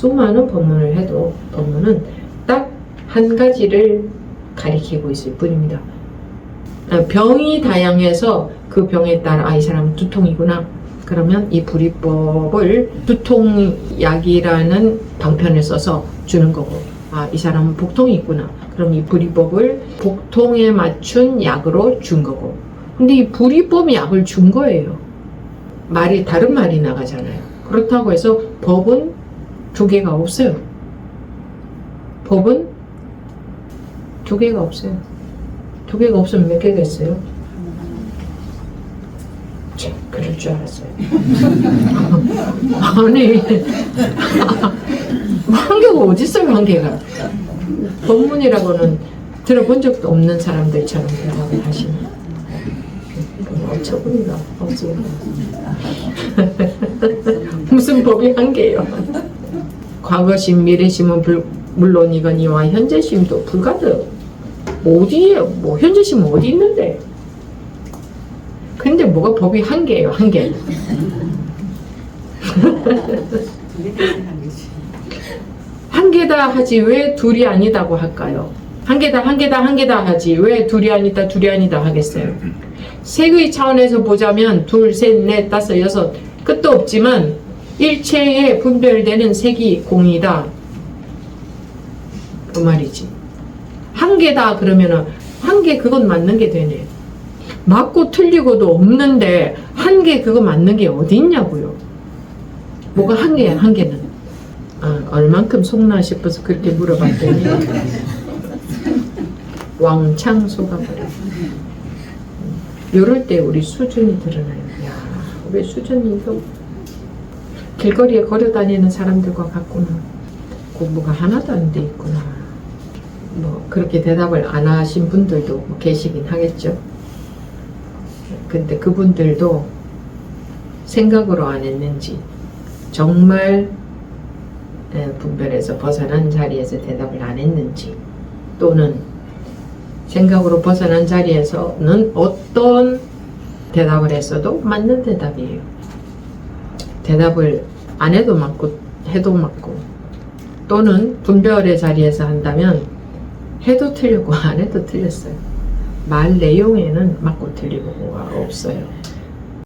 수많은 법문을 해도 법문은 딱 한 가지를 가리키고 있을 뿐입니다. 아, 병이 다양해서 그 병에 따라 아, 이 사람은 두통이구나. 그러면 이 불이법을 두통약이라는 방편을 써서 주는 거고 아, 이 사람은 복통이 있구나. 그럼 이 불이법을 복통에 맞춘 약으로 준 거고 근데 이 불이법 약을 준 거예요. 말이 다른 말이 나가잖아요. 그렇다고 해서 법은 두 개가 없어요. 법은 두 개가 없어요. 두 개가 없으면 몇 개가 있어요? 참, 그럴 줄 알았어요. 아니, 한 개가 어디 있어요, 한 개가? 법문이라고는 들어본 적도 없는 사람들처럼 대답을 하시는. 어처구니가 없지. 무슨 법이 한 개예요? 과거심, 미래심은 불, 물론 이거니와 현재심도 불가득. 어디에, 뭐, 현재심은 어디 있는데? 근데 뭐가 법이 한 개예요, 한 개. 한 개다 하지 왜 둘이 아니다고 할까요? 한 개다, 한 개다, 한 개다 하지 왜 둘이 아니다, 둘이 아니다 하겠어요? 색의 차원에서 보자면 둘, 셋, 넷, 다섯, 여섯 끝도 없지만 일체에 분별되는 색이 공이다. 그 말이지. 한 개다 그러면은 한 개 그건 맞는 게 되네. 맞고 틀리고도 없는데 한 개 그거 맞는 게 어디 있냐고요. 뭐가 한 개야 한 개는. 아, 얼만큼 속나 싶어서 그렇게 물어봤더니 왕창 속아버려. 이럴 때 우리 수준이 드러나요. 야, 우리 수준이 이거 길거리에 걸어 다니는 사람들과 같구나. 공부가 하나도 안 돼 있구나. 뭐 그렇게 대답을 안 하신 분들도 뭐 계시긴 하겠죠. 근데 그분들도 생각으로 안 했는지 정말 에, 분별에서 벗어난 자리에서 대답을 안 했는지 또는 생각으로 벗어난 자리에서는 어떤 대답을 했어도 맞는 대답이에요. 대답을 안 해도 맞고 해도 맞고 또는 분별의 자리에서 한다면 해도 틀리고 안 해도 틀렸어요. 말 내용에는 맞고 틀리고가 없어요.